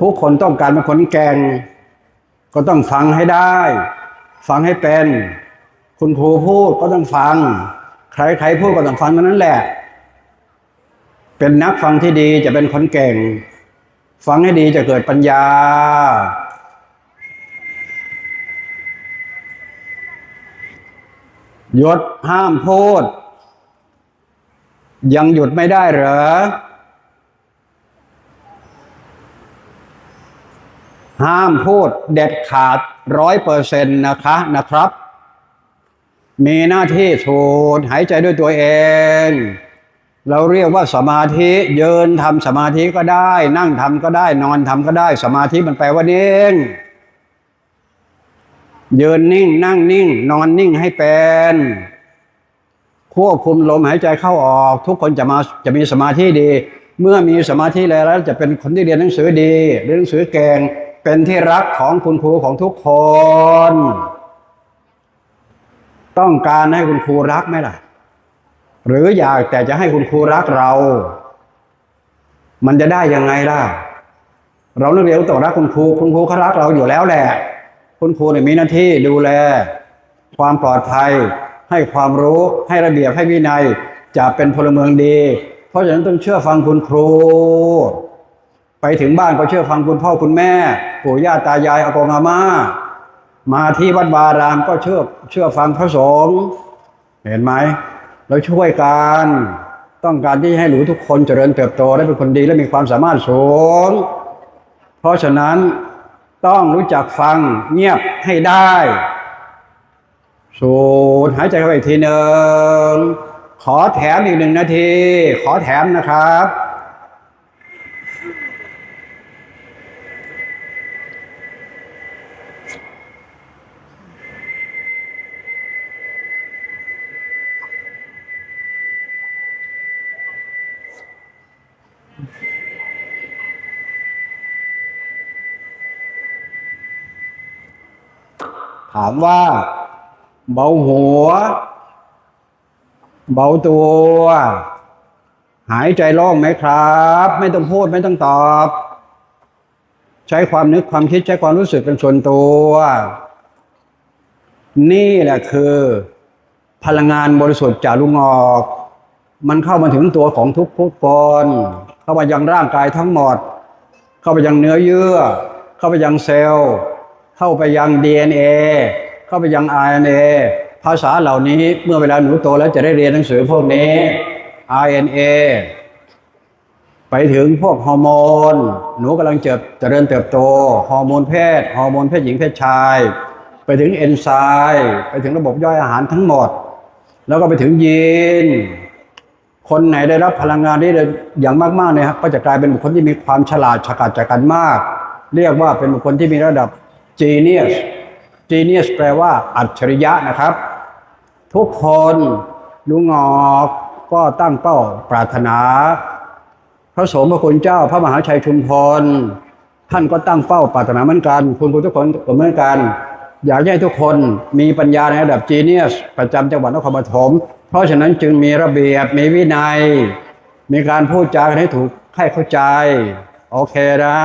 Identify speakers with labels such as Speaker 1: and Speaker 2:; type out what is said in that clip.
Speaker 1: ทุกคนต้องการเป็นคนแก่งก็ต้องฟังให้ได้ ฟังให้เป็น คุณครูพูดก็ต้องฟัง ใครใครพูดก็ต้องฟังเท่านั้นแหละ เป็นนักฟังที่ดีจะเป็นคนเก่ง ฟังให้ดีจะเกิดปัญญา หยุดห้ามพูด ยังหยุดไม่ได้เหรอ ห้ามพูดเด็ดขาดร้อยเปอร์เซ็นต์นะคะนะครับ มีหน้าที่สูดหายใจด้วยตัวเอง เราเรียกว่าสมาธิเยินทำสมาธิก็ได้ นั่งทำก็ได้ นอนทำก็ได้ สมาธิมันแปลว่านิ่งยืนนิ่ง นั่งนิ่ง นอนนิ่งให้เป็นควบคุมลมหายใจเข้าออก ทุกคนจะมาจะมีสมาธิดี เมื่อมีสมาธิแล้วจะเป็นคนที่เรียนหนังสือดีเรียนหนังสือเก่ง เป็นที่รักของคุณครูของทุกคน ต้องการให้คุณครูรักไหมล่ะ หรืออยากแต่จะให้คุณครูรักเรา มันจะได้ยังไงล่ะ เรานักเรียนต้องรักคุณครู คุณครูเขารักเราอยู่แล้วแหละ คุณครูเนี่ยมีหน้าที่ดูแล ความปลอดภัย ให้ความรู้ให้ระเบียบให้วินัยจะเป็นพลเมืองดี เพราะฉะนั้นต้องเชื่อฟังคุณครู ไปถึงบ้านก็เชื่อฟังคุณพ่อคุณแม่ปู่ย่าตายายอากงอาม่ามาที่วัดวารามก็เชื่อเชื่อฟังพระสงฆ์เห็นไหมเราช่วยกันต้องการที่ให้หนูทุกคนเจริญเติบโตและเป็นคนดีและมีความสามารถสูง เพราะฉะนั้นต้องรู้จักฟังเงียบให้ได้สูดหายใจเข้าไปอีกทีหนึ่งขอแถมอีกหนึ่งนาที ขอแถมนะครับ ถามว่า เบาหัว เบาตัว หายใจโล่งไหมครับ ไม่ต้องพูดไม่ต้องตอบ ใช้ความนึกความคิดใช้ความรู้สึกเป็นส่วนตัว นี่แหละคือ พลังงานบริสุทธิ์จากลุงออก มันเข้ามาถึงตัวของทุกผู้คน เข้ามายังร่างกายทั้งหมด เข้าไปยังเนื้อเยื่อ เข้าไปยังเซลล์ เข้าไปยัง DNA เข้าไปยัง RNA ภาษาเหล่านี้เมื่อเวลาหนูโตแล้วจะได้เรียนหนังสือพวกนี้ RNA ไปถึงพวกฮอร์โมน หนูกำลังเจริญเจริญเติบโต ฮอร์โมนเพศ ฮอร์โมนเพศหญิงเพศชาย ไปถึงเอนไซม์ ไปถึงระบบย่อยอาหารทั้งหมด แล้วก็ไปถึงยีน คนไหนได้รับพลังงานนี้อย่างมากๆเนี่ยครับก็จะกลายเป็นบุคคลที่มีความฉลาดฉกาจจากันมาก เรียกว่าเป็นบุคคลที่มีระดับ genius genius แปลว่าอัจฉริยะนะครับ ทุกคนลุงออกก็ตั้งเป้าปรารถนา พระสมพระคุณเจ้า พระมหาชัยชุมพรท่านก็ตั้งเป้าปรารถนาเหมือนกัน คุณครูทุกคนก็เหมือนกัน อยากให้ทุกคนมีปัญญาในระดับจีเนียสประจำจังหวัดนครปฐมเพราะฉะนั้นจึงมีระเบียบมีวินัย มีการพูดจาให้ถูกให้เข้าใจ โอเคนะ